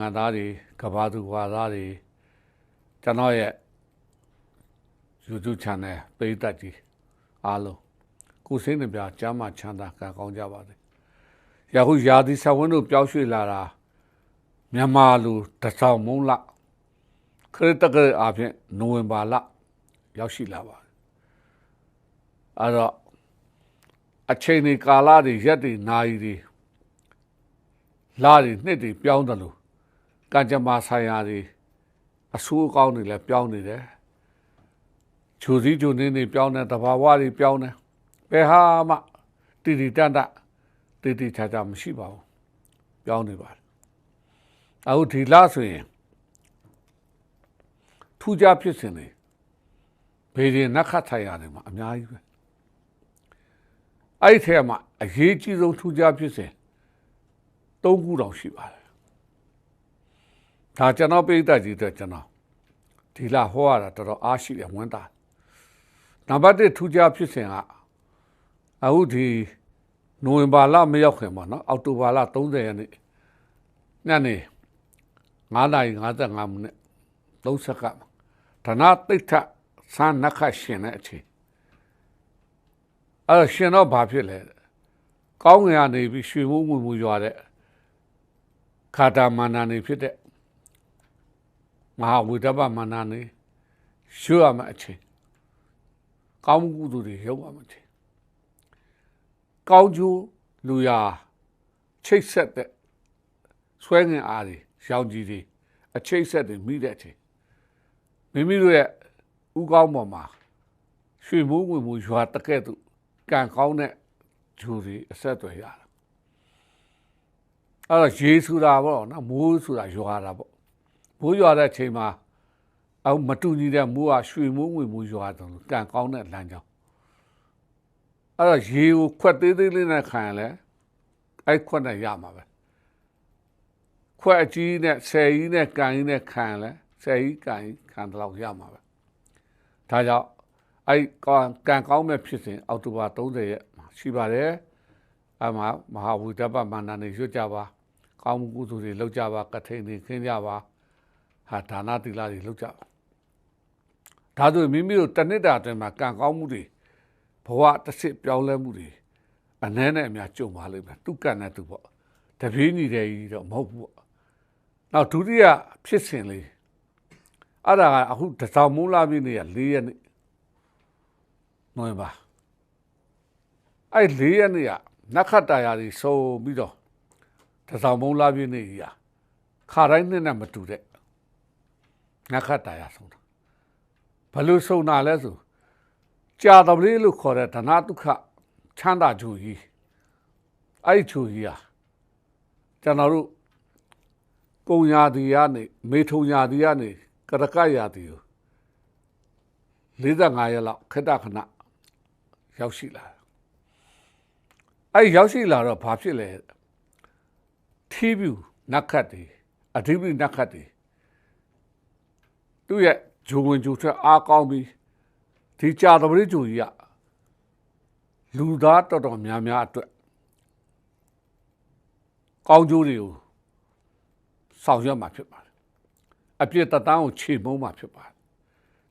ငါသားတွေကဘာသူဝါသားတွေကျွန်တော်ရဲ့ YouTube channel ပိတ်သက်ကြီးအားလုံးကိုယ်စိတ်နှပြကျမ်းမာချမ်းသာကံကောင်းကြပါစေ။ယခုယာဒီဆဝင်းတို့ပျောက်ရွှေ့လာတာမြန်မာလူတစ်ဆောင်မုံလခရစ်တက္ကရာအဖြစ်နိုဝင်ဘာလရောက်ရှိလာပါတယ်။အဲ့တော့အချိန်ဒီကာလတွေရက်တွေနာရီတွေလတွေနှစ်တွေပြောင်းတယ်လို့ ကံကြမ္မာဆိုင်ရာတွေအဆိုးအကောင်းတွေလည်းပြောင်းနေတယ်။ခြူစည်းခြူနင်းတွေပြောင်းတယ်တဘာဝတွေပြောင်းတယ်။ဘယ်ဟာမှတည်တည်တတ်တတ်တည်တည်ချာချာမရှိပါဘူး။ပြောင်းနေပါတယ်။အခုဒီလဆိုရင်ထူးခြားဖြစ်စဉ်တွေဘေးရင်နက်ခတ်ထိုင်ရတယ်မှာအများကြီးပဲ။အဲ့ဒီထဲမှာအရေးကြီးဆုံးထူးခြားဖြစ်စဉ်သုံးခုတောင်ရှိပါတယ် ဒါကျွန်တော်ပိဋကကြီးအတွက်ကျွန်တော်ဒီလာဟောရတာတော်တော်အားရှိတယ်ဝန်တာနံပါတ်1ထူးခြားဖြစ်စဉ်ကအခုဒီနိုဝင်ဘာလမရောက်ခင်ပါနော်အောက်တိုဘာလ30ရက်နေ့ညနေ9:55မိနစ်30စက္ကန့်ဌာနတိတ်ထဆန်းနခရှင်တဲ့အချိန်အဲ့ရှင်တော့ဘာဖြစ်လဲကောင်းငင်ကနေပြီးရွှေမိုးငွေမူရွာတဲ့ခါတာမာနာနေဖြစ်တဲ့ မဟာဝိဒဗမာနာနေရွှေရမအချိန်ကောင်းမှုကုသိုလ်တွေရုပ်ရမအချိန်ကောင်းကျိုးလူရာချိတ်ဆက်တဲ့ဆွဲငင်အားတွေရောင်ကြီးတွေအချိတ်ဆက်တွေမိတဲ့အချိန်မိမိတို့ရဲ့ဥကောင်းပေါ်မှာရွှေမိုးငွေမိုးရွာတကဲ့သို့ကံကောင်းတဲ့ဂျူတွေအဆက်အသွယ်ရတာအဲ့တော့ရေဆိုတာပေါ့နော်မိုးဆိုတာရွာတာပေါ့ မိုးရွာတဲ့အချိန်မှာအောက်မတူညီတဲ့မိုးကရွှေမိုးငွေမိုးရွာတယ်လို့ကံကောင်းတဲ့လမ်းကြောင်းအဲ့တော့ရေကိုခွက်သေးသေးလေးနဲ့ခံရလဲအဲ့ခွက်နဲ့ရမှာပဲခွက်အကြီးနဲ့ဆယ်ကြီးနဲ့ကန်ကြီးနဲ့ခံရလဲဆယ်ကြီးကန်ကြီးခံတော့ရမှာပဲဒါကြောင့်အဲ့ကံကောင်းမဲ့ဖြစ်စဉ်အောက်တိုဘာ30ရက်ရှိပါတယ်အမှမဟာဝိဒပမန္တန်နေရွတ်ကြပါကောင်းမှုကုသိုလ်တွေလုပ်ကြပါကထိန်တွေခင်းကြပါ ဟာဒါနတိလာတွေလုပ်ကြပါဒါဆိုမိမိတို့တနစ်တာအတွင်းမှာကံကောင်းမှုတွေဘဝတစ်စစ်ပြောင်းလဲမှုတွေအနှဲနဲ့အများကြုံပါလိမ့်မယ်သူကံနဲ့သူပေါ့တပြေးညီတယ်ကြီးတော့မဟုတ်ဘူးပေါ့နောက်ဒုတိယဖြစ်စဉ်လေးအဲ့ဒါကအခုတစောင်းမူလာပြည့်နေရ၄ရက်နေ့နိုဝင်ဘာအဲ့၄ရက်နေ့ကနက္ခတ္တရာတွေစုံပြီးတော့တစောင်းမုံလာပြည့်နေကြီးอ่ะခါတိုင်းနဲ့မတူတဲ့ နက္ခတ္တရာဆုံးတာဘယ်လိုဆုံးတာလဲဆိုကြာတပလေးလို့ခေါ်တဲ့ဓနတုခချမ်းသာဂျူကြီးအဲ့ဂျူကြီးอ่ะကျွန်တော်တို့ကုံရာတီကနေမေထုံရာတီကနေကရကရာတီကို45ရက်လောက်ခက်တခဏရောက်ရှိလာအဲ့ရောက်ရှိလာတော့ဘာဖြစ်လဲထီးပြူနတ်ခတ်တွေအဓိပ္ပာယ်နတ်ခတ်တွေ သူ့ရဲ့ဂျုံဝင်ဂျူထွက်အားကောင်းပြီးဒီကြာတပရိဂျူကြီးကလူသားတော်တော်များများအတွက်ကောင်းကျိုးတွေကိုဆောင်ရွက်မှာဖြစ်ပါတယ်အပြစ်တတန်းကိုခြေမုံမှာဖြစ်ပါတယ်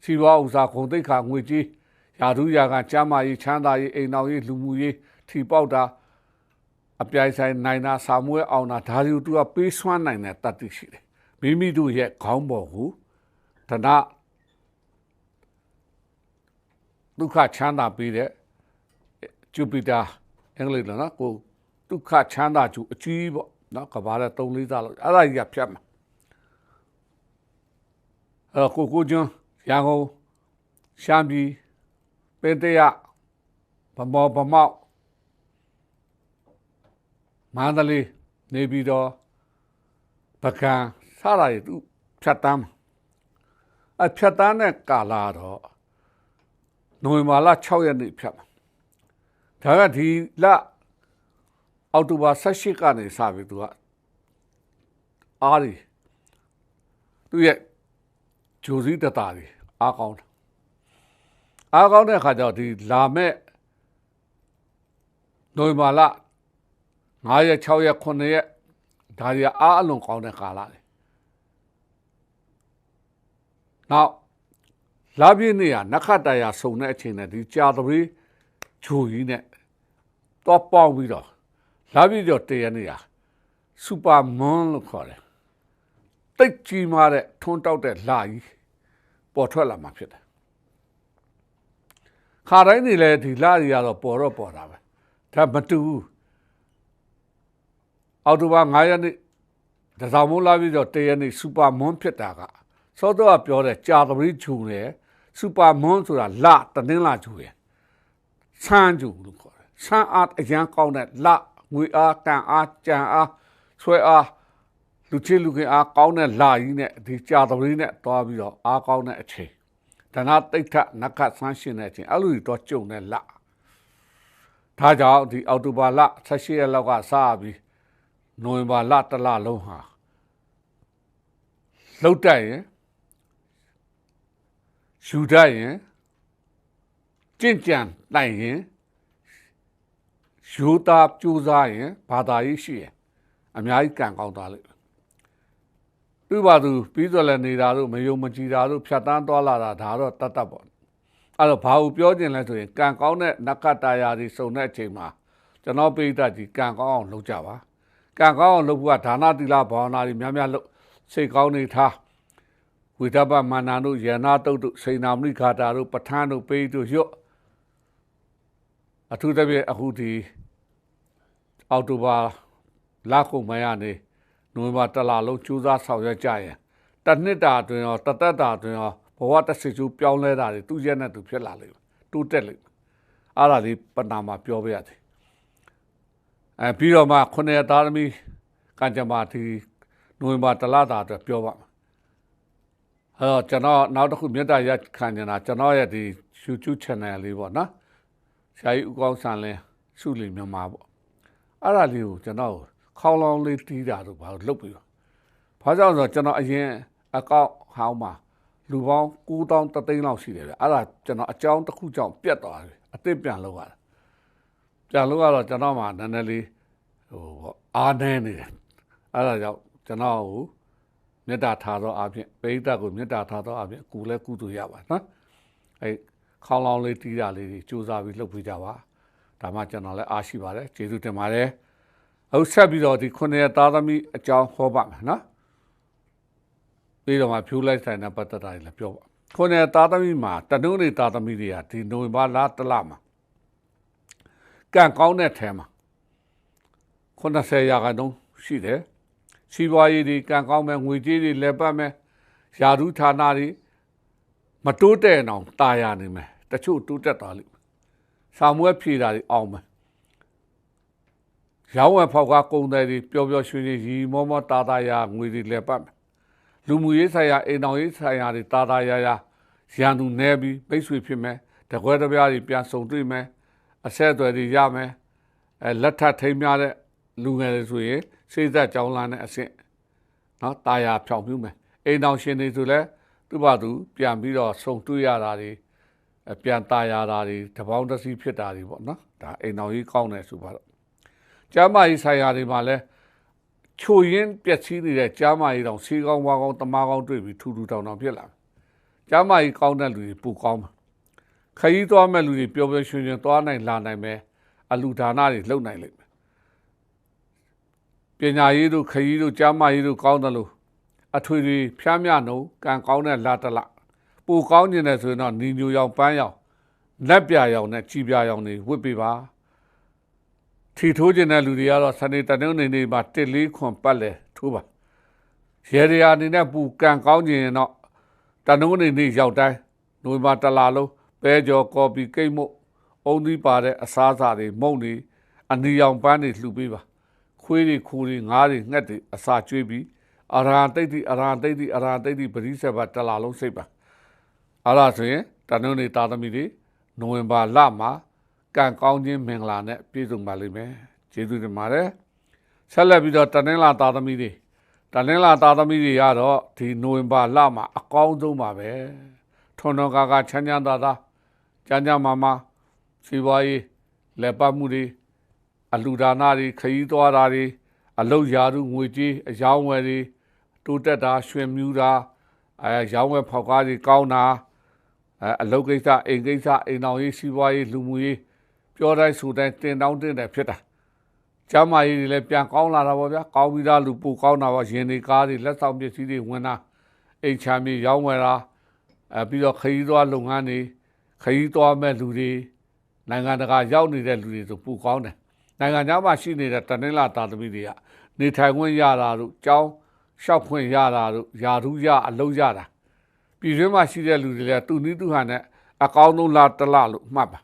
စီဝါဥစားခုံတိတ်ခါငွေကြီးယာဒူးယာကကျမ်းမာရေးချမ်းသာရေးအိမ်တော်ရေးလူမှုရေးထီပေါက်တာအပြိုင်ဆိုင်နိုင်တာစာမွေးအောင်တာဒါတွေသူကပေးစွမ်းနိုင်တဲ့တတ်သိရှိတယ်မိမိတို့ရဲ့ခေါင်းပေါ်ကို တဏဒုက္ခချမ်းသာပေးတဲ့ဂျူပီတာအင်္ဂလိပ်လိုနော်ကိုဒုက္ခချမ်းသာကျူအကြီးပေါ့နော်ကဘာတဲ့3 4သားလောက်အဲ့ဒါကြီးကဖြတ်မှာအဲ့ကိုကိုကျွန်းရန်ကုန်ရှမ်းပြည်ပင်တရဗမောဗမောက်မန္တလေးနေပြည်တော်ပကံစတာတွေသူဖြတ်တမ်း အဖြတ်တမ်းတဲ့ကာလာတော့နိုဝင်ဘာလ6ရက်နေ့ဖြတ်မှာဒါကဒီလအောက်တိုဘာ18ကနေစပြီသူကအားရီသူရဲ့ဂျိုစီတတာတွေအားကောင်းတယ်အားကောင်းတဲ့အခါကျတော့ဒီလာမဲ့နိုဝင်ဘာလ9ရက်6ရက်9ရက်ဒါကြီးအားအလွန်ကောင်းတဲ့ကာလလေ နောက်လာပြည့်နေ့ကနက္ခတရဆုံတဲ့အချိန်နဲ့ဒီကြာသပတေးဂျိုကြီးနဲ့တော့ပေါင်းပြီးတော့လာပြည့်တော့တရနေ့ကစူပါမွန်လို့ခေါ်တယ်တိတ်ကြီးမားတဲ့ထွန်းတောက်တဲ့လာကြီးပေါ်ထွက်လာမှာဖြစ်တယ်ခါတိုင်းနေလဲဒီလာကြီးကတော့ပေါ်တော့ပေါ်တာပဲဒါမတူဘူးအော်တိုဘာ9ရက်နေ့တစောင်းမိုးလာပြီးတော့တရနေ့စူပါမွန်ဖြစ်တာက စောတော့ပြောတဲ့ကြာသပတေးဂျူတယ်စူပါမွန်ဆိုတာလတနင်္လာဂျူရယ်ဆန်းဂျူလို့ခေါ်တယ်ဆန်းအားအရန်ကောင်းတဲ့လငွေအားကံအားကြံအားဆွဲအားလူချစ်လူခင်အားကောင်းတဲ့လာကြီးနဲ့ဒီကြာသပတေးနဲ့တွားပြီးတော့အားကောင်းတဲ့အချိန်ဒနာတိတ်ထနက္ခဆန်းရှင်တဲ့အချိန်အဲ့လိုတော့ကြုံတဲ့လဒါကြောင့်ဒီအောက်တိုဘာလ16ရက်လောက်ကစပြီးနိုဝင်ဘာလတစ်လလုံးဟာလှုပ်တက်ရင် ယူတတ်ရင်ကြင့်ကြံနိုင်ရင်ယူသားကြိုးစားရင်ဘာသာရေးရှိရင်အများကြီးကံကောင်းသွားလိမ့်မယ်သူ့ဘာသူပြီးတော့လည်းနေတာတို့မယုံမကြည်တာတို့ဖြတ်တန်းသွားလာတာဒါတော့တတ်တတ်ပေါ့အဲ့တော့ဘာကိုပြောခြင်းလဲဆိုရင်ကံကောင်းတဲ့နက္ခတ္တရာတွေစုံတဲ့အချိန်မှာကျွန်တော်ပိဋကကြီးကံကောင်းအောင်လုပ်ကြပါကံကောင်းအောင်လုပ်ဖို့ကဒါနသီလဘာဝနာတွေများများလုပ်စိတ်ကောင်းနေထား ဝိဒဘမာနတို့ယနာတုတ်တို့စိန်နာမဏိခါတာတို့ပဋ္ဌာန်းတို့ပိတို့ရွတ်အထူးသဖြင့်အခုဒီအောက်တိုဘာလကုန်မရနေနိုဝင်ဘာတလလုံးကျူးစားဆောင်ရွက်ကြရင်တစ်နှစ်တာအတွင်းရောတသက်တာအတွင်းရောဘဝတစ်စိတ်ကျူးပြောင်းလဲတာတွေသူ့ရဲ့နဲ့သူဖြစ်လာလိမ့်မယ်တိုးတက်လိမ့်မယ်အဲ့ဒါလေးပဏာမှာပြောပြရတယ်အဲပြီးတော့မှခုနှစ်သားသမီးကံကြမ္မာဒီနိုဝင်ဘာတလတာအတွက်ပြောပါမယ် အဲတော့ကျွန်တော်နောက်တစ်ခုမြတ်တာရခံနေတာကျွန်တော်ရဲ့ဒီ YouTube channel လေးပေါ့နော်ဆရာကြီးဦးကောင်းဆန်လင်းစုလီမြန်မာပေါ့အဲ့ဒါလေးကိုကျွန်တော်ခေါင်းလောင်းလေးတီးတာတို့ဘာလို့လုပ်ပြီးတော့ဘာကြောင့်ဆိုတော့ကျွန်တော်အရင်အကောင့်ဟောင်းမှာလူပေါင်း9000တသိန်းလောက်ရှိတယ်ဗျအဲ့ဒါကျွန်တော်အကြောင်းတစ်ခုကြောင့်ပြတ်သွားတယ်အစ်စ်ပြန်လောက်ရတာပြန်လောက်ရတော့ကျွန်တော်မှနည်းနည်းလေးဟိုအားနေနေတယ်အဲ့ဒါကြောင့်ကျွန်တော်ကို မေတ္တာထားသောအပြင်ပိဋကကိုမေတ္တာထားသောအပြင်ကူလဲကုသိုလ်ရပါနော်အဲခေါင်းလောင်းလေးတီးတာလေးတွေစူးစမ်းပြီးလှုပ်ပေးကြပါဒါမှကျွန်တော်လည်းအားရှိပါတယ်ကျေးဇူးတင်ပါတယ်အခုဆက်ပြီးတော့ဒီခုနှစ်ရက်သားသမီးအကြောင်းဟောပါမယ်နော်ပြီးတော့မှဖြူလိုက်ဆိုင်တဲ့ပတ်သက်တာတွေလည်းပြောပါခုနှစ်ရက်သားသမီးမှာတနုံးနေသားသမီးတွေကဒီနိုဝင်ဘာလတလမှာကံကောင်းတဲ့ထဲမှာ90ရာခိုင်နှုန်းရှိတယ် စီးပွားရေးတွေကံကောင်းမယ်ငွေကြေးတွေလက်ပတ်မယ်ယာရုဌာနတွေမတိုးတဲ့အောင်ตายရနေမယ်တချို့တိုးတက်သွားလိမ့်မယ်ဆာမွဲဖြေတာတွေအောင်မယ်ရောင်းဝယ်ဖောက်ကကုန်တယ်တွေပျော်ပျော်ရွှင်ရွှင်ရီမောမောတာတာယာငွေတွေလက်ပတ်မယ်လူမှုရေးဆိုင်ရာအိမ်တော်ရေးဆိုင်ရာတွေတာတာယာယာရန်သူနေပြီးပိတ်ဆွေဖြစ်မယ်တကွဲတပြားတွေပြန်ဆုံတွေ့မယ်အဆက်အသွယ်တွေရမယ်အဲလက်ထပ်ထိမ်းများတဲ့လူငယ်တွေဆိုရင် စိတ်သက်ကြောင်းလန်းတဲ့အဆင့်နော်ตายာဖြောင်ပြူးမယ်အိမ်တော်ရှင်တွေဆိုလဲသူ့ဘာသူပြန်ပြီးတော့ဆုံတွေ့ရတာတွေပြန်ตายာတာတွေတပေါင်းတစီဖြစ်တာတွေပေါ့နော်ဒါအိမ်တော်ကြီးကောင်းတယ်ဆိုပါတော့ကျမ်းမာရေးဆိုင်ရာတွေမှာလဲချိုရင်းပျက်စီးနေတဲ့ကျမ်းမာရေးတောင်စီးကောင်းဝါကောင်းတမားကောင်းတွေ့ပြီးထူထူတောင်တောင်ဖြစ်လာကျမ်းမာရေးကောင်းတဲ့လူတွေပူကောင်းမှာခရီးသွားမဲ့လူတွေပျော်ပျော်ရွှင်ရွှင်သွားနိုင်လာနိုင်မယ်အလူဒါနတွေလုပ်နိုင်လိမ့်မယ် ပညာရေးတို့ခရီးတို့ကျမ်းမာရေးတို့ကောင်းတယ်လို့အထွေထွေဖျားမြနှုံကံကောင်းတဲ့လာတလပူကောင်းကျင်တယ်ဆိုရင်တော့နီညိုရောင်ပန်းရောင်လက်ပြရောင်နဲ့ကြည်ပြရောင်တွေဝတ်ပေးပါထီထိုးကျင်တဲ့လူတွေကတော့စနေတနင်္ဂနွေနေ့မှာတစ်လေးခွန်ပတ်လဲထိုးပါရေရရာအနေနဲ့ပူကံကောင်းကျင်ရင်တော့တနင်္ဂနွေနေ့ရောက်တိုင်းຫນွေမှာတလာလုံးပဲကြော်ကော်ပီကိတ်မုတ်အုံသီးပါတဲ့အစားအစာတွေမုံတွေအနီရောင်ပန်းတွေလှူပေးပါ ခွေးတွေခူတွေငါးတွေငှက်တွေအစာကျွေးပြီးအရာတိတ်တိအရာတိတ်တိအရာတိတ်တိပရိစ္ဆေဘတလာလုံးစိတ်ပါအဲ့ဒါဆိုရင်တနင်္ဂနွေသားသမီးတွေနိုဝင်ဘာလမှာကံကောင်းခြင်းမင်္ဂလာနဲ့ပြည့်စုံပါလိမ့်မယ်ကျေးဇူးတင်ပါတယ်ဆက်လက်ပြီးတော့တနင်္လာသားသမီးတွေတနင်္လာသားသမီးတွေကတော့ဒီနိုဝင်ဘာလမှာအကောင်းဆုံးပါပဲထွန်းတော်ကာကချမ်းချမ်းသာသာကျမ်းကျမ်းမာမာစီပွားရေးလက်ပတ်မှုတွေ အလူဒါနာတွေခရီးသွားတာတွေအလုတ်ရာထူးငွေကြေးအယောင်းဝယ်တွေတိုးတက်တာရွှင်မြူတာအဲရောင်းဝယ်ဖောက်ကားတွေကောင်းတာအဲအလုပ်ကိစ္စအိမ်ကိစ္စအိမ်တော်ရေးစီးပွားရေးလူမှုရေးပြောတိုင်းဆိုတိုင်းတင်တောင်းတင်တယ်ဖြစ်တာကျမ်းမာရေးတွေလည်းပြန်ကောင်းလာတာပေါ့ဗျာကောင်းပြီးသားလူပိုကောင်းတာပေါ့ရင်တွေကားတွေလက်ဆောင်ပစ္စည်းတွေဝင်တာအိမ်ချမ်းမြေရောင်းဝယ်တာအဲပြီးတော့ခရီးသွားလုပ်ငန်းတွေခရီးသွားမဲ့လူတွေနိုင်ငံတကာရောက်နေတဲ့လူတွေဆိုပိုကောင်းတယ် နိုင်ငံခြားမှာရှိနေတဲ့တနင်္လာတာသမီတွေကနေထိုင်ခွင့်ရတာတို့ကြောင်းရှောက်ခွင့်ရတာတို့ယာထူးရအလုံးရတာပြည်တွင်းမှာရှိတဲ့လူတွေလည်းသူနည်းသူဟန်နဲ့အကောင်းဆုံးလားတလလို့မှတ်ပါ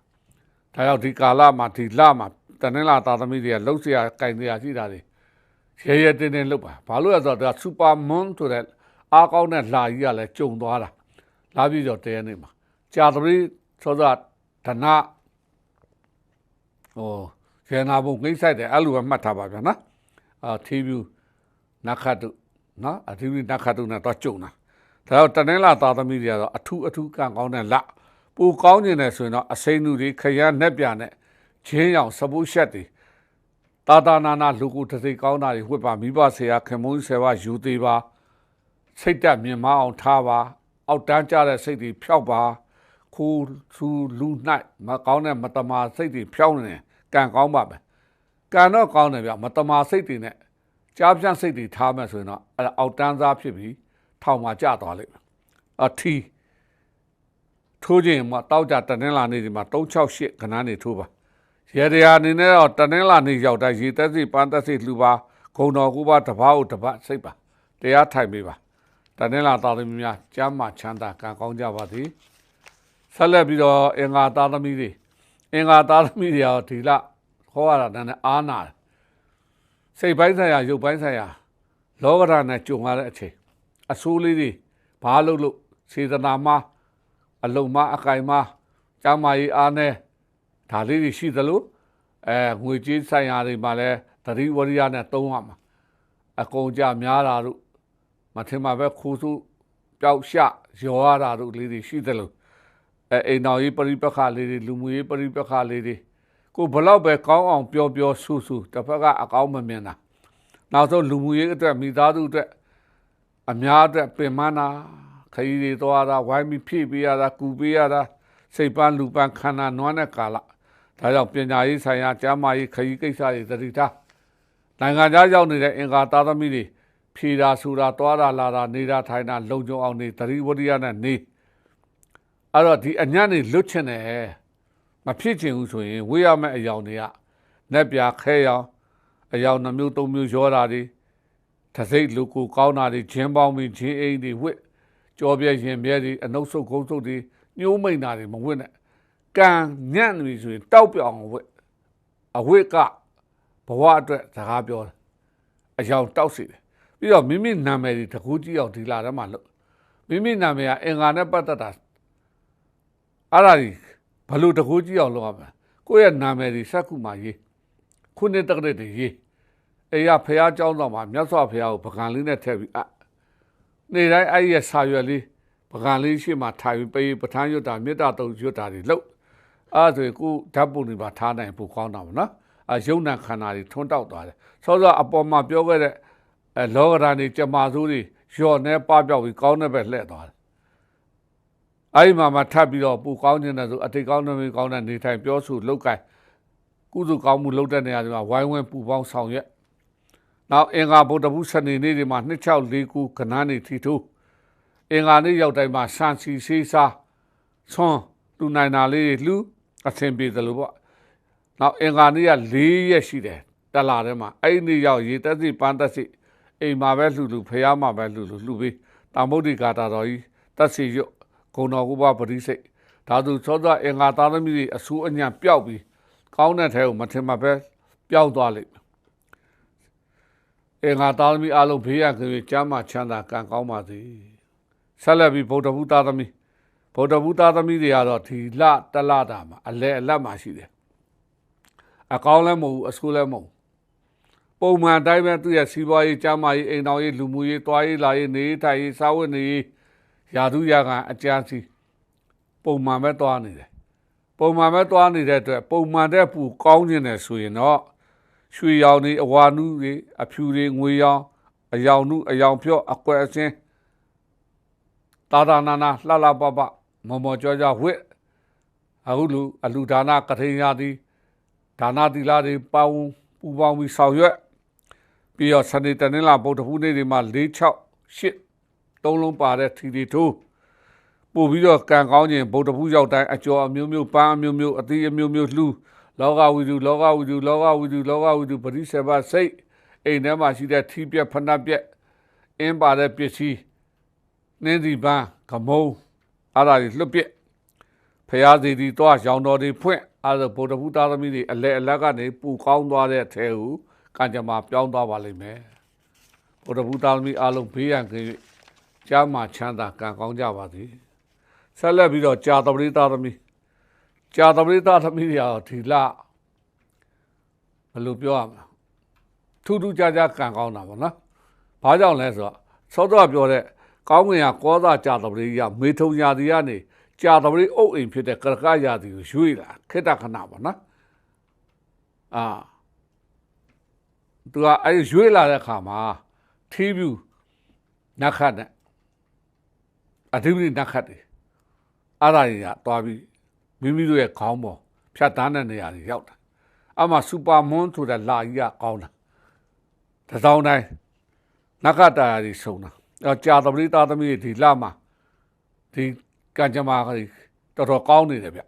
ဒါကြောင့်ဒီကာလမှာဒီလမှာတနင်္လာတာသမီတွေကလှုပ်ရှားကင်တရားရှိတာတွေရဲရဲတင်းတင်းလှုပ်ပါဘာလို့လဲဆိုတော့ဒါစူပါမွန်ဆိုတဲ့အားကောင်းတဲ့လာကြီးကလည်းကြုံသွားတာလာပြီးတော့တဲနေမှာကြာသမီးသောသာဓနဟို ကျေနာဘုံဂိတ်ဆိုင်တယ်အဲ့လိုပဲမှတ်ထားပါဗျာနော်အာထီဗျူနခတ်တုနော်အထီဗျူနခတ်တုနဲ့တော့ကြုံတာဒါတော့တနင်္လာသားသမီးတွေကတော့အထူးအထူးကံကောင်းတဲ့လပူကောင်းနေတယ်ဆိုရင်တော့အစိမ့်လူတွေခရမ်းနဲ့ပြနဲ့ချင်းရောင်စပုတ်ရှက်တွေတာတာနာနာလူကိုတစိကောင်းတာတွေဝှက်ပါမိဘဆရာခင်မုန်းဆရာယူသေးပါစိတ်တက်မြင်မအောင်ထားပါ အောက်တန်းကြတဲ့စိတ်တွေဖျောက်ပါခိုးသူလူ၌မကောင်းတဲ့မတမာစိတ်တွေဖျောက်နေတယ် ကံကောင်းပါပဲကံတော့ကောင်းတယ်ဗျမတမာစိတ်တွေနဲ့ကြားပြန့်စိတ်တွေထားမယ်ဆိုရင်တော့အဲ့အောက်တန်းသားဖြစ်ပြီးထောင်မှာကျသွားလိမ့်မယ်အထီထိုးခြင်းမှာတောက်ကြတနင်္လာနေ့ဒီမှာ368ခဏနေထိုးပါရေတရာအနေနဲ့တော့တနင်္လာနေ့ရောက်တိုင်းရေသက်စီပန်းသက်စီလှူပါဂုံတော်ကူပါတပားကိုတပတ်စိတ်ပါတရားထိုင်ပေးပါတနင်္လာသားသမီးများကျမ်းမာချမ်းသာကံကောင်းကြပါသည်ဆက်လက်ပြီးတော့အင်္ဂါသားသမီးတွေ အင်္ဂါသားသမီးတွေရောဒီလခေါ်ရတာနဲ့အားနာတယ်စိတ်ပိုင်းဆိုင်ရာရုပ်ပိုင်းဆိုင်ရာလောကဓာတ်နဲ့ကြုံရတဲ့အချိန်အဆိုးလေးတွေဘာလို့လို့စေတနာမအလုံးမအကင်မကျမ်းမာရေးအားနဲ့ဒါလေးတွေရှိသလိုအဲငွေကြေးဆိုင်ရာတွေမှာလည်းသတိဝရိယနဲ့သုံးရမှာအကုန်ကြများတာတို့မထင်မှာပဲခိုးစုပျောက်ရှရောရတာတို့လေးတွေရှိသလို အဲအိမ်တော်ရေးပရိပခလေးတွေလူမှုရေးပရိပခလေးတွေကိုဘလောက်ပဲကောင်းအောင်ပြောပြောဆူဆူတစ်ဖက်ကအကောင်းမမြင်တာနောက်ဆုံးလူမှုရေးအတွက်မိသားစုအတွက်အများအတွက်ပင်မနာခရီးတွေသွားတာဝိုင်းပြီးဖြည့်ပေးရတာကူပေးရတာစိတ်ပန်းလူပန်းခန္ဓာနွမ်းတဲ့ကာလဒါကြောင့်ပညာရေးဆိုင်ရာကျမ်းမာရေးခရီးကိစ္စတွေသတိထားနိုင်ငံခြားရောက်နေတဲ့အင်္ဂါသားသမီးတွေဖြေတာဆိုတာသွားတာလာတာနေတာထိုင်တာလုံခြုံအောင်နေသတိဝရိယနဲ့နေ အဲ့တော့ဒီအညံ့နေလွတ်ချင်တယ်မဖြစ်ချင်ဘူးဆိုရင်ဝေးရမယ့်အယောင်တွေကနက်ပြခဲရောင်အယောင်နှမျိုးသုံးမျိုးရောတာတွေတစိတ်လူကိုကောင်းတာတွေဂျင်းပေါင်းပြီးဂျင်းအိမ်တွေဝစ်ကြောပြည့်ရင်မြဲတွေအနှုတ်ဆုပ်ကုန်းဆုပ်တွေညှိုးမိန်တာတွေမဝစ်နဲ့ကံညံ့နေဆိုရင်တောက်ပြောင်ဝစ်အဝစ်ကဘဝအတွက်စကားပြောတယ်အယောင်တောက်စီတယ်ပြီးတော့မိမိနာမည်တွေတကူကြည့်အောင်ဒီလာထဲမှာလို့မိမိနာမည်ကအင်္ဂါနဲ့ပတ်သက်တာ အဲ့ဒါကြီးဘလို့တကူကြည့်အောင်လုပ်ရမလဲကိုယ့်ရဲ့နာမည်တွေစက္ခုမှာရေးခုနှစ်တက္ကရာတွေရေးအေးရဖះเจ้าတော်မှာမြတ်စွာဘုရားကိုပကံလေးနဲ့ထည့်ပြီးအနေတိုင်းအဲ့ရဲ့စာရွက်လေးပကံလေးရှိမှထိုင်ပြီးပေးပဋ္ဌာန်းရွတ်တာမေတ္တာတုံရွတ်တာတွေလုပ်အဲ့ဆိုရင်ကိုဓာတ်ပုံတွေပါထားနိုင်ပိုကောင်းတာပေါ့နော်အယုံနာခန္ဓာတွေထွန်းတောက်သွားတယ်ဆောစောအပေါ်မှာပြောခဲ့တဲ့အဲလောကဓာတ်တွေကြမာစိုးတွေလျှော့နေပပြောက်ပြီးကောင်းတဲ့ဘက်လှည့်သွားတယ် အဲ့ဒီမှာမှထပ်ပြီးတော့ပူကောင်းနေတဲ့ဆိုအတိတ်ကောင်းတဲ့ကောင်းတဲ့နေထိုင်ပြောဆိုလောက်ကင်ကုသကောင်းမှုလုပ်တဲ့နေရာတွေမှာဝိုင်းဝန်းပူပေါင်းဆောင်ရွက်နောက်အင်္ဂါဗုဒ္ဓဘုစနေနေ့တွေမှာ2649ခုကဏ္ဍနေထီထိုးအင်္ဂါနေ့ရောက်တိုင်းမှာဆန်စီဆေးစားဆွန်းလူနိုင်တာလေးတွေလှူအဆင်ပြေတယ်လို့ပေါ့နောက်အင်္ဂါနေ့က၄ရက်ရှိတယ်တလာထဲမှာအဲ့ဒီနေ့ရောက်ရေတက်စီပန်းတက်စီအိမ်မှာပဲလှူလှူဖះမှာပဲလှူလှူလှူပြီးတာမုဒ္ဒိကာတာတော်ကြီးတက်စီရွတ် ဂုံတော်ကုဘပရိစိတ်ဒါသူသောသောအင်္ဂါသားသမီးတွေအဆူအညံ့ပျောက်ပြီးကောင်းတဲ့ထဲကိုမထင်မှပဲပျောက်သွားလိမ့်မယ်အင်္ဂါသားသမီးအလုံးဘေးရခင်ကျမ်းမာချမ်းသာကံကောင်းပါစေဆက်လက်ပြီးဗုဒ္ဓဘုသားသမီးဗုဒ္ဓဘုသားသမီးတွေကတော့ဒီလတလတာမှာအလဲအလတ်မှာရှိတယ်အကောင်းလည်းမဟုတ်ဘူးအဆိုးလည်းမဟုတ်ပုံမှန်တိုင်းပဲသူရဲ့စီးပွားရေးကျမ်းမာရေးအိမ်တော်ရေးလူမှုရေးတွားရေးလာရေးနေထိုင်ရေးစားဝတ်နေရေး ယာတုရကအကြမ်းစီပုံမှန်ပဲတွားနေတယ်ပုံမှန်ပဲတွားနေတဲ့အတွက်ပုံမှန်တဲ့ပူကောင်းခြင်းနဲ့ဆိုရင်တော့ရွှေရောင်တွေအဝါနုတွေအဖြူတွေငွေရောင်အယောင်နုအယောင်ဖြော့အကွက်အစင်းတာတာနာနာလှလှပပမော်မော်ကြွားကြွားဝစ်အခုလူအလူဒါနာကထိန်ရသည်ဒါနာတိလာတွေပေါင်းပူပေါင်းပြီးဆောင်ရွက်ပြီးတော့စနေတနင်္လာဗုဒ္ဓဟူးနေ့တွေမှာ၄6 8 သုံးလုံးပါတဲ့ထီတီထိုးပို့ပြီးတော့ကံကောင်းခြင်းဗုဒ္ဓဘူးရောက်တိုင်းအကျော်အမျိုးမျိုးပန်းအမျိုးမျိုးအသီးအမျိုးမျိုးလှူလောကဝိတုလောကဝိတုလောကဝိတုလောကဝိတုပရိစေဘစိတ်အိမ်ထဲမှာရှိတဲ့ထီးပြက်ဖဏပြက်အင်းပါတဲ့ပစ္စည်းနင်းဒီပန်းကမုံအားဒါတွေလွတ်ပြက်ဖရာစီဒီတော့ရောင်တော်တွေဖွင့်အားဒါဗုဒ္ဓဘူးသားသမီးတွေအလဲအလတ်ကနေပူကောင်းသွားတဲ့အထဲကိုကံကြမ္မာပြောင်းသွားပါလိမ့်မယ်ဗုဒ္ဓဘူးသားသမီးအားလုံးဘေးရန်ကင်း၍ ကြားမှာချမ်းသာကံကောင်းကြပါသည်ဆက်လက်ပြီးတော့ကြာတပရိသားသမီးကြာတပရိသားသမီးတွေရောဒီလဘယ်လိုပြောရမလဲထူးထူးခြားခြားကံကောင်းတာပေါ့နော်ဘာကြောင့်လဲဆိုတော့စောတော့ပြောတဲ့ကောင်းငင်ကကောသာကြာတပရိရမေထုံရာဒီကနေကြာတပရိအုပ်အိမ်ဖြစ်တဲ့ကရကရာဒီကိုရွှေ့လာခေတ္တခဏပေါ့နော်အာသူကအဲရွှေ့လာတဲ့ခါမှာထီးပြူနတ်ခတ်နဲ့ အဓိပတိနတ်ခတ်တွေအဲ့ဒါကြီးကတွားပြီးမိမိတို့ရဲ့ခေါင်းပေါ်ဖြတ်တန်းတဲ့နေရာတွေရောက်တာအမှစူပါမွန်ဆိုတဲ့လာကြီးကကောင်းတာတစ်စောင်းတိုင်းနက္ခတာရီဆုံတာအဲကြာတပရိသားသမီးဒီလာမှာဒီကံကြမ္မာကြီးတော်တော်ကောင်းနေတယ်ဗျ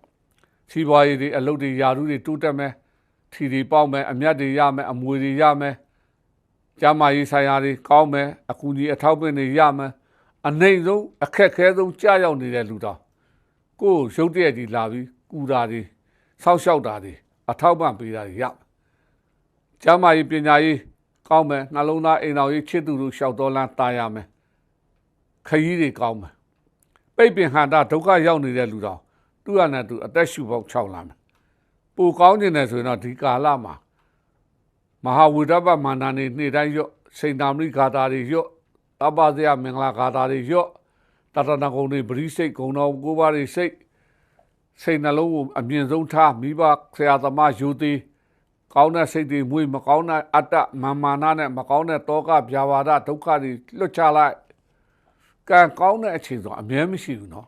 စီးပွားရေးတွေအလုပ်တွေယာရုတွေတိုးတက်မယ်ထီတွေပေါက်မယ်အမျက်တွေရမယ်အမွေတွေရမယ်ကျမ်းမာရေးဆိုင်ရာတွေကောင်းမယ်အကူကြီးအထောက်ပံ့တွေရမယ် အနေဆုံးအခက်ခဲဆုံးကြားရောက်နေတဲ့လူတော်ကိုယ်ရုပ်တရက်ကြီးလာပြီးကူတာတွေဆောက်ရှောက်တာတွေအထောက်ပံ့ပေးတာတွေရကျမ်းမာရေးပညာရေးကောင်းမယ်နှလုံးသားအိမ်တော်ရေးချစ်သူတို့ရှောက်တော်လန်းတာရမယ်ခရီးတွေကောင်းမယ်ပိတ်ပင်ဟန္တာဒုက္ခရောက်နေတဲ့လူတော်သူ့ရနဲ့သူအသက်ရှူပေါက်6လာမယ်ပူကောင်းနေတယ်ဆိုရင်တော့ဒီကာလမှာမဟာဝိဒဘမန္တန်နေနေ့တိုင်းရော့စိန်တာမရိဂါတာတွေရော့ တပ္ပဇယမင်္ဂလာဂါတာတွေရော့တတနာကုံတွေပရိစိတ်ဂုံတော်ကိုးပါးတွေစိတ်စိတ်နှလုံးကိုအမြင့်ဆုံးထားမိဘဆရာသမားယူသည်ကောင်းတဲ့စိတ်တွေမွေးမကောင်းတဲ့အတ္တမာမာနနဲ့မကောင်းတဲ့တောကဗျာပါဒဒုက္ခတွေလွတ်ချလိုက်ကံကောင်းတဲ့အချိန်ဆိုအမြဲမရှိဘူးနော်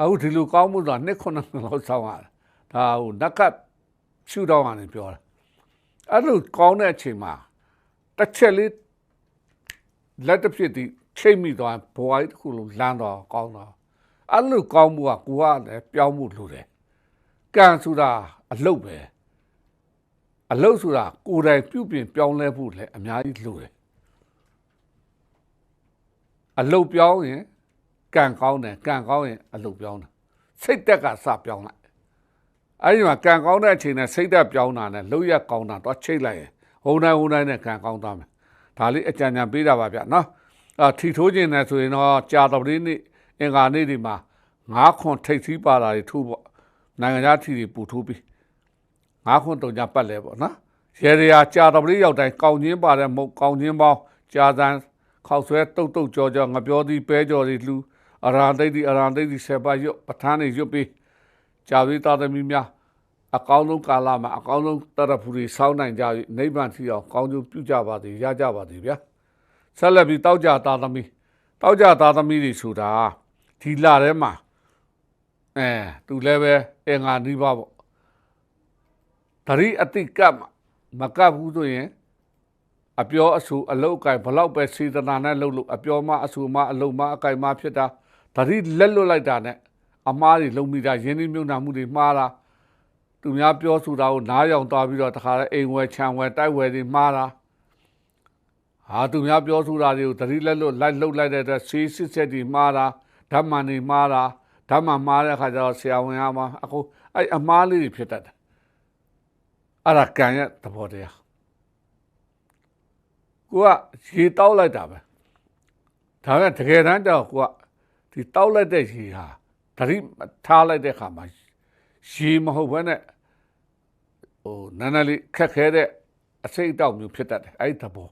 အခုဒီလိုကောင်းမှုဆိုတာနှစ်ခုနှစ်လောက်ဆောင်းရတယ်ဒါဟိုနက်ကရှုတော့ကနေပြောတာအဲ့လိုကောင်းတဲ့အချိန်မှာတစ်ချက်လေး လက်တစ်ဖြစ်ဒီချိန်မိသွားဘဝကြီးတစ်ခုလုံးလမ်းတော့ကောင်းတော့အဲ့လိုကောင်းမှုကကိုကလည်းပြောင်းမှုလိုတယ်ကံဆိုတာအလုတ်ပဲအလုတ်ဆိုတာကိုယ်တိုင်ပြုပြင်ပြောင်းလဲဖို့လည်းအများကြီးလိုတယ်အလုတ်ပြောင်းရင်ကံကောင်းတယ်ကံကောင်းရင်အလုတ်ပြောင်းတယ်စိတ်တက်ကစပြောင်းလိုက်အဲဒီမှာကံကောင်းတဲ့အချိန်နဲ့စိတ်သက်ပြောင်းတာနဲ့လှုပ်ရကောင်းတာတော့ချိတ်လိုက်ရင်ဟိုတိုင်းဟိုတိုင်းနဲ့ကံကောင်းသွားမယ် ဒါလေးအကြံဉာဏ်ပေးတာပါဗျနော်အာထီထိုးခြင်းနဲ့ဆိုရင်တော့ကြာတော်လေးနေ့အင်္ဂါနေ့ဒီမှာငါးခွန်ထိတ်သီးပါတာတွေထိုးပေါ့နိုင်ငံခြားထီတွေပူထိုးပြီးငါးခွန်တုံကြပတ်လဲပေါ့နော်ရေရရာကြာတော်လေးရောက်တိုင်းကောင်းချင်းပါတဲ့မုတ်ကောင်းချင်းပေါင်းကြာစံခောက်ဆွဲတုတ်တုတ်ကြောကြောငပြောသည်ပဲကြော်သည်လှူအရာသိတိအရာသိတိဆေပါရွတ်ပဋ္ဌာန်းတွေရွတ်ပြီးကြာဝိသားသမီးများ အကောင်းဆုံးကာလမှာအကောင်းဆုံးတရဖူတွေစောင်းနိုင်ကြ၍နိဗ္ဗာန်ထီအောင်ကောင်းကျိုးပြုကြပါသည်ရကြပါသည်ဗျာဆက်လက်ပြီးတောက်ကြသားသမီးတောက်ကြသားသမီးတွေဆိုတာဒီလထဲမှာအဲသူလည်းပဲအင်္ဂါနိဗ္ဗာန်ပေါ့တရိအတိကပ်မကပ်ဘူးဆိုရင်အပြောအဆူအလုတ်အကင်ဘလောက်ပဲစေတနာနဲ့လှုပ်လို့အပြောမအဆူမအလုတ်မအကင်မဖြစ်တာတတိလက်လွတ်လိုက်တာနဲ့အမားတွေလုံမိတာရင်းနှီးမြုပ်နှံမှုတွေမှားတာ သူများပြောဆိုတာကိုနားယောင်သွားပြီးတော့တခါလဲအိမ်ဝယ်ခြံဝယ်တိုက်ဝယ်တွေမှားတာဟာသူများပြောဆိုတာတွေကိုတတိလက်လွတ်လိုက်လှုပ်လိုက်တဲ့အတွက်ဆေးစစ်ဆက်တွေမှားတာဓမ္မန်တွေမှားတာဓမ္မမှားတဲ့ခါကျတော့ဆရာဝန်ကမှအခုအဲ့အမားလေးတွေဖြစ်တတ်တယ်အဲ့ဒါကံရဲ့သဘောတရားကိုကရေတောက်လိုက်တာပဲဒါပေမဲ့တကယ်တမ်းကျတော့ကိုကဒီတောက်လိုက်တဲ့ရေဟာဓာတိထားလိုက်တဲ့ခါမှာ ရေမဟုတ်ဘဲနဲ့ဟိုနန်းနလေးခက်ခဲတဲ့အစိတ်အတောက်မျိုးဖြစ်တတ်တယ်အဲ့ဒီသဘော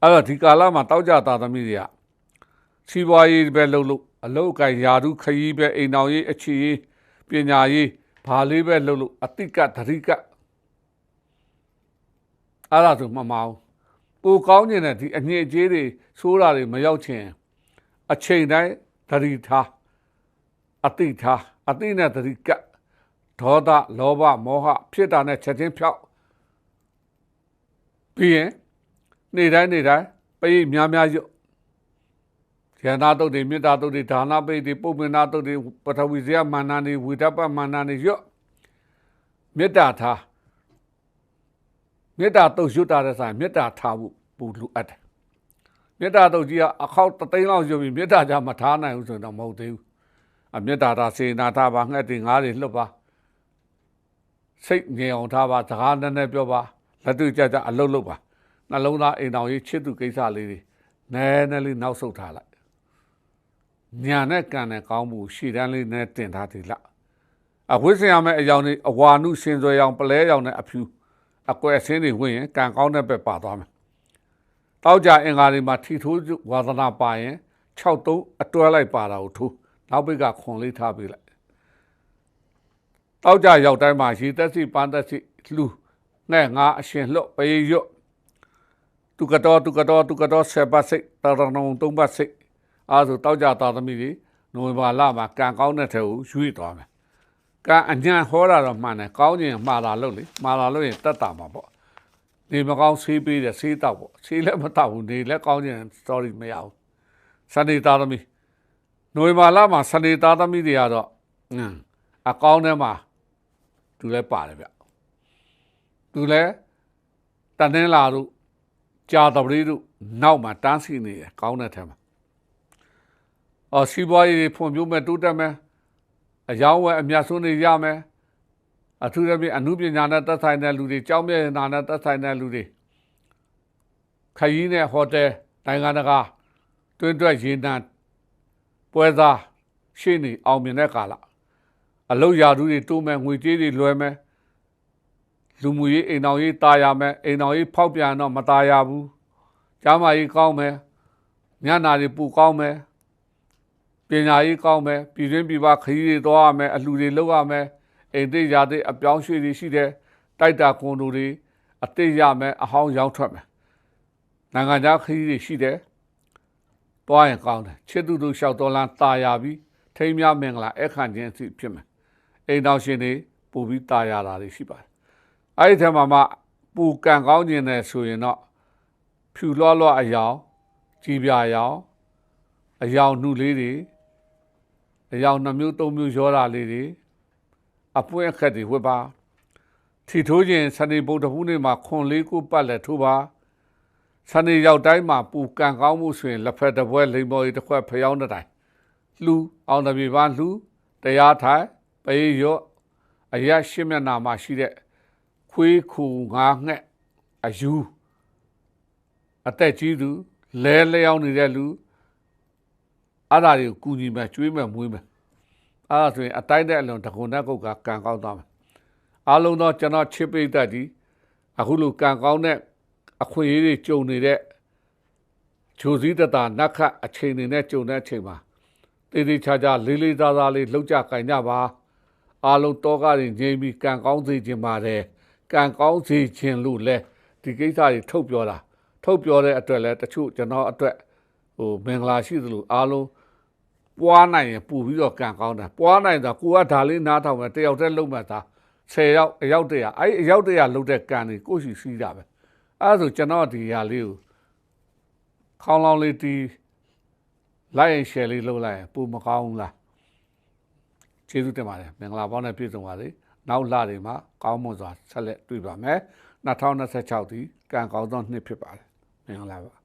အဲ့တော့ဒီကာလမှာတောက်ကြတာသမီးတွေကစီးပွားရေးပဲလုပ်လို့အလုတ်ကယာဓုခရီးပဲအိမ်တော်ရေးအခြေရေးပညာရေးဘာလေးပဲလုပ်လို့အတိကဓရိကအဲ့ဒါဆိုမှမအောင်ပိုကောင်းနေတဲ့ဒီအညစ်အကြေးတွေဆိုးတာတွေမရောက်ချင်အချိန်တိုင်းသတိထား အတိထားအတိနဲ့သတိကပ်ဒေါသလောဘမောဟဖြစ်တာနဲ့ချက်ချင်းဖြောက်ပြီးရင်နေ့တိုင်းနေ့တိုင်းပိများများရွတ်ရဏတုတ်တွေမေတ္တာတုတ်တွေဒါနပိတ်တွေပုပ္ပနာတုတ်တွေပထဝီဇယမာနတွေဝိတ္တပမာနတွေရွတ်မေတ္တာထားမေတ္တာတုတ်ရွတ်တာတဲ့ဆိုင်မေတ္တာထားဖို့ပူလူအပ်တယ်မေတ္တာတုတ်ကြီးကအခောက်တသိန်းလောက်ရွတ်ပြီးမေတ္တာကြမထားနိုင်ဘူးဆိုတော့မဟုတ်သေးဘူး အမေတ္တာသာစေနာထားပါငှက်တွေငါးတွေလွတ်ပါစိတ်ငြိမ်အောင်ထားပါစကားနည်းနည်းပြောပါလက်တွေ့ကြကြအလုပ်လုပ်ပါနှလုံးသားအိမ်တော်ကြီးချစ်သူကိစ္စလေးတွေနည်းနည်းလေးနောက်ဆုတ်ထားလိုက်ညာနဲ့ကံနဲ့ကောင်းမှုရှည်တန်းလေးနဲ့တင်ထားသေးလားအဝိဇ္ဇာမဲ့အယောင်တွေအဝါနုရှင်စွဲရောင်ပလဲရောင်နဲ့အဖြူအကွယ်အစင်းတွေဝင်ရင်ကံကောင်းတဲ့ဘက်ပါသွားမယ်တောက်ကြအင်္ဂါတွေမှာထီထိုးဝါသနာပါရင်6တုံးအတွဲလိုက်ပါတာကိုထိုး နောက်ဘက်ကခွန်လေးထားပေးလိုက်တောက်ကြရောက်တိုင်းမှာရေသက်စီပန်းသက်စီလူနဲ့ငါအရှင်လွတ်ပေးရွတ်သူကတော့သူကတော့သူကတော့ဆယ်ပတ်စိတ်တရဏုံသုံးပတ်စိတ်အဲဆိုတောက်ကြသားသမီးတွေနိုဝင်ဘာလမှာကံကောင်းတဲ့ထဲကိုရွေ့သွားမယ်ကံအညံဟောတာတော့မှန်တယ်ကောင်းခြင်းမှားတာလို့လေမှားတာလို့ရင်တက်တာမှာပေါ့နေမကောင်းဆေးပေးတယ်ဆေးတောက်ပေါ့ဆေးလည်းမတောက်ဘူးနေလည်းကောင်းခြင်း sorry မရဘူးစနေသားသမီး နိုဝင်ဘာလမှာစနေသားသမီးတွေကတော့အင်းအကောင်းထဲမှာသူလည်းပါတယ်ဗျသူလည်းတန်တင်းလာတို့ကြာတပတိတို့နောက်မှာတန်းစီနေတယ်ကောင်းတဲ့ထဲမှာအော်စီးပွားရေးဖွံ့ဖြိုးမဲ့တိုးတက်မဲ့အယောင်းဝယ်အမြတ်ဆုံးတွေရမယ်အထူးသဖြင့်အမှုပညာနဲ့သက်ဆိုင်တဲ့လူတွေကြောင်းမြဲနာနဲ့သက်ဆိုင်တဲ့လူတွေခရီးနဲ့ဟိုတယ်နိုင်ငံတကာတွင်းတွက်ရေနံ ပွဲစားရှေ့နေအောင်မြင်တဲ့ကာလအလောက်ရာထူးတွေတိုးမယ်ငွေကြေးတွေလွှဲမယ်လူမှုရေးအိမ်တော်ရေးတာယာမယ်အိမ်တော်ရေးဖောက်ပြန်တော့မတာယာဘူးကျမ်းမာရေးကောင်းမယ်ညနာတွေပူကောင်းမယ်ပညာရေးကောင်းမယ်ပြည်တွင်းပြည်ပခရီးတွေသွားရမယ်အလှူတွေလုပ်ရမယ်အိမ်တိတ်ရာတိတ်အပြောင်းရွှေ့တွေရှိတယ်တိုက်တာကွန်ဒိုတွေအတိတ်ရမယ်အဟောင်းရောက်ထွက်မယ်နိုင်ငံသားခရီးတွေရှိတယ် တွားရင်ကောင်းတယ်ချစ်သူတို့လျှောက်တော်လန်းตายရပြီးထိမ်းမြမင်္ဂလာအခန့်ချင်းအဖြစ်ဖြစ်မယ်အိမ်တော်ရှင်တွေပူပြီးตายရတာတွေရှိပါတယ်အဲ့ဒီထဲမှာမှပူကံကောင်းခြင်းနဲ့ဆိုရင်တော့ဖြူလွှတ်လွှတ်အယောင်ကြည်ပြာယောင်အယောင်နှုလေးတွေအယောင်နှမျိုးသုံးမျိုးရောတာလေးတွေအပွင့်အခက်တွေဝတ်ပါထီထိုးခြင်းစနေဗုဒ္ဓဟူးနေ့မှာခွန်လေးကိုပတ်လက်ထိုးပါ စနေရောက်တိုင်းမှာပူကံကောင်းမှုဆိုရင်လက်ဖက်တစ်ပွဲလိမ်မော်ရီတစ်ခွက်ဖျောင်းတဲ့တိုင်လှူအောင်တပြေပါလှူတရားထိုင်ပေးရော့အရရှင်းမျက်နာမှာရှိတဲ့ခွေးခူငါငှက်အယူအသက်ကြီးသူလဲလျောင်းနေတဲ့လူအဲ့ဒါတွေကိုကူညီမယ်ကျွေးမယ်မွေးမယ်အဲ့ဒါဆိုရင်အတိုင်းတဲ့အလွန်တကုံတဲ့ကုတ်ကကံကောင်းသွားမယ်အားလုံးသောကျွန်တော်ချစ်ပိတ်သက်ကြီးအခုလိုကံကောင်းတဲ့ အခွင့်အရေးတွေကြုံနေတဲ့ဂျိုစည်းတတာနတ်ခတ်အချိန်တွေနဲ့ကြုံတဲ့အချိန်မှာတေးသေးချာချာလေးလေးသားသားလေးလှုပ်ကြကင်ကြပါအားလုံးတောကားတွေငြိမ်းပြီးကံကောင်းစေခြင်းပါတယ်ကံကောင်းစေခြင်းလို့လဲဒီကိစ္စတွေထုတ်ပြောတာထုတ်ပြောတဲ့အတွက်လဲတချို့ကျွန်တော်အတွက်ဟိုမင်္ဂလာရှိသလိုအားလုံးပွားနိုင်ရင်ပူပြီးတော့ကံကောင်းတာပွားနိုင်တာကိုကဒါလေးနားထောင်မယ်တယောက်တည်းလုံးမှသာ10ရောက်အယောက်တရာအဲ့အယောက်တရာလုံးတဲ့ကံတွေကိုရှိစီးတာပဲ အဲ့ဒါဆိုကျွန်တော်ဒီဟာလေးကိုခေါင်းလောင်းလေးတီးလိုက်ရင် share လေးလုပ်လိုက်ရင်ပူမကောင်းဘူးလားကျေးဇူးတင်ပါတယ်မင်္ဂလာပေါင်းနဲ့ပြည့်စုံပါစေနောက်လတွေမှာကောင်းမွန်စွာဆက်လက်တွေ့ပါမယ်2026ဒီကံကောင်းသောနှစ်ဖြစ်ပါတယ်မင်္ဂလာပါ